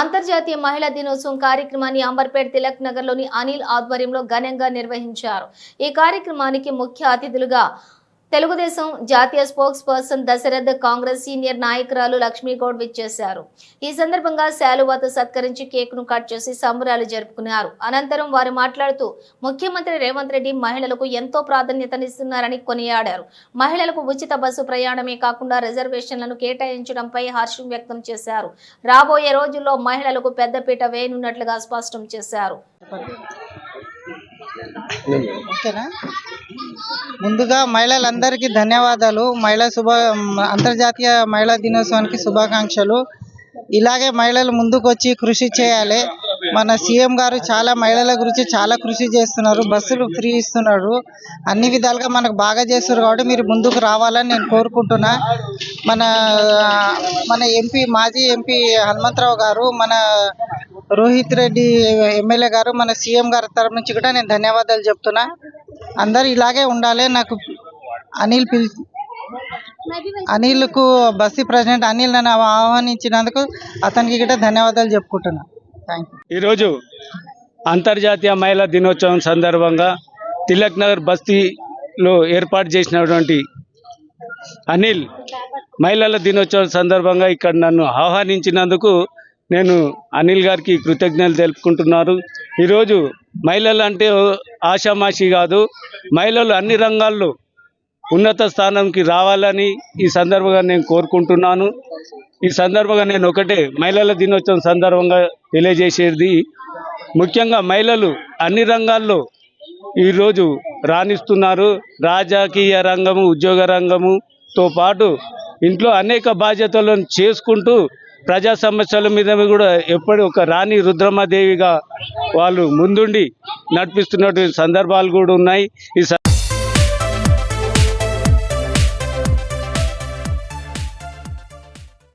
అంతర్జాతీయ మహిళా దినోత్సవం కార్యక్రమాన్ని అంబర్పేట్ తిలక్ నగర్లోని అనిల్ ఆధ్వర్యంలో ఘనంగా నిర్వహించారు. ఈ కార్యక్రమానికి ముఖ్య అతిథులుగా తెలుగుదేశం జాతీయ spokesperson Dasharath Congress senior నాయకురాలు లక్ష్మీగౌడ్ విచ్చేశారు. ఈ సందర్భంగా శాలువాతో సత్కరించి కేకును కట్ చేసి సంబరాలు జరుపుకున్నారు. అనంతరం వారు మాట్లాడుతూ ముఖ్యమంత్రి రేవంత్ రెడ్డి మహిళలకు ఎంతో ప్రాధాన్యతనిస్తున్నారని కొనియాడారు. మహిళలకు ఉచిత బస్సు ప్రయాణమే కాకుండా రిజర్వేషన్లను కేటాయించడంపై హర్షం వ్యక్తం చేశారు. రాబోయే రోజుల్లో మహిళలకు పెద్దపీట వేయనున్నట్లుగా స్పష్టం చేశారు. ఓకేనా? ముందుగా మహిళలందరికీ ధన్యవాదాలు. మహిళా శుభ అంతర్జాతీయ మహిళా దినోత్సవానికి శుభాకాంక్షలు. ఇలాగే మహిళలు ముందుకు వచ్చి కృషి చేయాలి. మన సీఎం గారు చాలా మహిళల గురించి చాలా కృషి చేస్తున్నారు. బస్సులు ఫ్రీ ఇస్తున్నారు. అన్ని విధాలుగా మనకు బాగా చేస్తున్నారు కాబట్టి మీరు ముందుకు రావాలని నేను కోరుకుంటున్నా. మన మన ఎంపీ మాజీ ఎంపీ హనుమంతరావు గారు మన రోహిత్ రెడ్డి ఎమ్మెల్యే గారు మన సీఎం గారి తరపు నుంచి కూడా నేను ధన్యవాదాలు చెప్తున్నా. అందరు ఇలాగే ఉండాలి. నాకు అనిల్ పిల్ అనిల్కు బస్సీ ప్రెసిడెంట్ అనిల్ నన్ను ఆహ్వానించినందుకు అతనికి గిట్ట ధన్యవాదాలు చెప్పుకుంటున్నా. థ్యాంక్ యూ ఈరోజు అంతర్జాతీయ మహిళా దినోత్సవం సందర్భంగా తిలక్ నగర్ బస్తీలో ఏర్పాటు చేసినటువంటి అనిల్ మహిళల దినోత్సవం సందర్భంగా ఇక్కడ నన్ను ఆహ్వానించినందుకు నేను అనిల్ గారికి కృతజ్ఞతలు తెలుపుకుంటున్నారు. ఈరోజు మహిళలు అంటే ఆషామాషి కాదు మహిళలు అన్ని రంగాల్లో ఉన్నత స్థానంకి రావాలని ఈ సందర్భంగా నేను కోరుకుంటున్నాను. ఈ సందర్భంగా నేను ఒకటే మహిళల దినోత్సవం సందర్భంగా తెలియజేసేది. ముఖ్యంగా మహిళలు అన్ని రంగాల్లో ఈరోజు రాణిస్తున్నారు. రాజకీయ రంగము ఉద్యోగ రంగముతో పాటు ఇంట్లో అనేక బాధ్యతలను చేసుకుంటూ ప్రజా సమస్యల మీద కూడా ఎప్పటి ఒక రాణి రుద్రమదేవిగా వాళ్ళు ముందుండి నడిపిస్తున్నటువంటి సందర్భాలు కూడా ఉన్నాయి. ఈ స-